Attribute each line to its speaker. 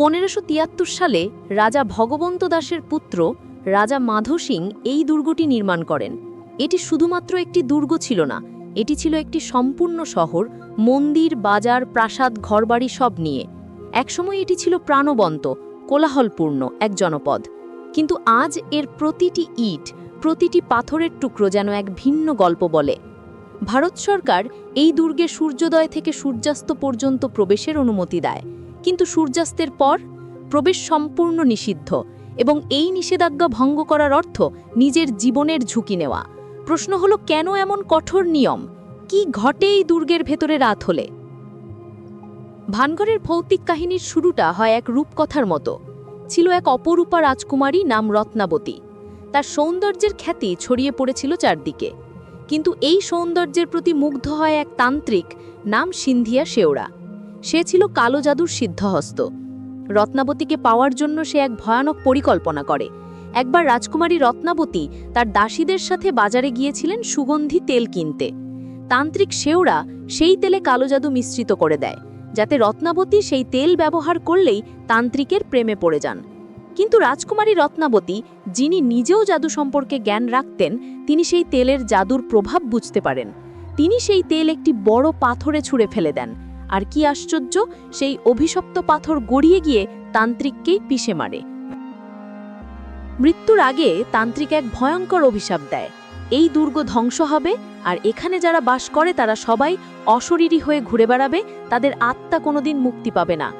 Speaker 1: পনেরোশো সালে রাজা ভগবন্ত দাসের পুত্র রাজা মাধো সিং এই দুর্গটি নির্মাণ করেন। এটি শুধুমাত্র একটি দুর্গ ছিল না, এটি ছিল একটি সম্পূর্ণ শহর, মন্দির, বাজার, প্রাসাদ, ঘরবাড়ি সব নিয়ে। একসময় এটি ছিল প্রাণবন্ত, কোলাহলপূর্ণ এক জনপদ। কিন্তু আজ এর প্রতিটি ইট, প্রতিটি পাথরের টুকরো যেন এক ভিন্ন গল্প বলে। ভারত সরকার এই দুর্গে সূর্যোদয় থেকে সূর্যাস্ত পর্যন্ত প্রবেশের অনুমতি দেয়। কিন্তু সূর্যাস্তের পর প্রবেশ সম্পূর্ণ নিষিদ্ধ এবং এই নিষেধাজ্ঞা ভঙ্গ করার অর্থ নিজের জীবনের ঝুঁকি নেওয়া। প্রশ্ন হলো, কেন এমন কঠোর নিয়ম? কি ঘটে এই দুর্গের ভেতরে রাত হলে? ভানগড়ের ভৌতিক কাহিনীর শুরুটা হয় এক রূপকথার মতো। ছিল এক অপরূপা রাজকুমারী নাম রত্নাবতী। তার সৌন্দর্যের খ্যাতি ছড়িয়ে পড়েছিল চারদিকে। কিন্তু এই সৌন্দর্যের প্রতি মুগ্ধ হয় এক তান্ত্রিক নাম সিন্ধিয়া শেওড়া। সে ছিল কালো জাদুর সিদ্ধহস্ত। রত্নাবতীকে পাওয়ার জন্য সে এক ভয়ানক পরিকল্পনা করে। একবার রাজকুমারী রত্নাবতী তার দাসীদের সাথে বাজারে গিয়েছিলেন সুগন্ধি তেল কিনতে। তান্ত্রিক শেওড়া সেই তেলে কালো জাদু মিশ্রিত করে দেয়, যাতে রত্নাবতী সেই তেল ব্যবহার করলেই তান্ত্রিকের প্রেমে পড়ে যান। কিন্তু রাজকুমারী রত্নাবতী, যিনি নিজেও জাদু সম্পর্কে জ্ঞান রাখতেন, তিনি সেই তেলের জাদুর প্রভাব বুঝতে পারেন। তিনি সেই তেল একটি বড় পাথরে ছুঁড়ে ফেলে দেন। আর কি আশ্চর্য, সেই অভিশপ্ত পাথর গড়িয়ে গিয়ে তান্ত্রিককেই পিষে মারে। মৃত্যুর আগে তান্ত্রিক এক ভয়ঙ্কর অভিশাপ দেয়। এই দুর্গ ধ্বংস হবে, আর এখানে যারা বাস করে তারা সবাই অশরীরী হয়ে ঘুরে বেড়াবে, তাদের আত্মা কোনোদিন মুক্তি পাবে না।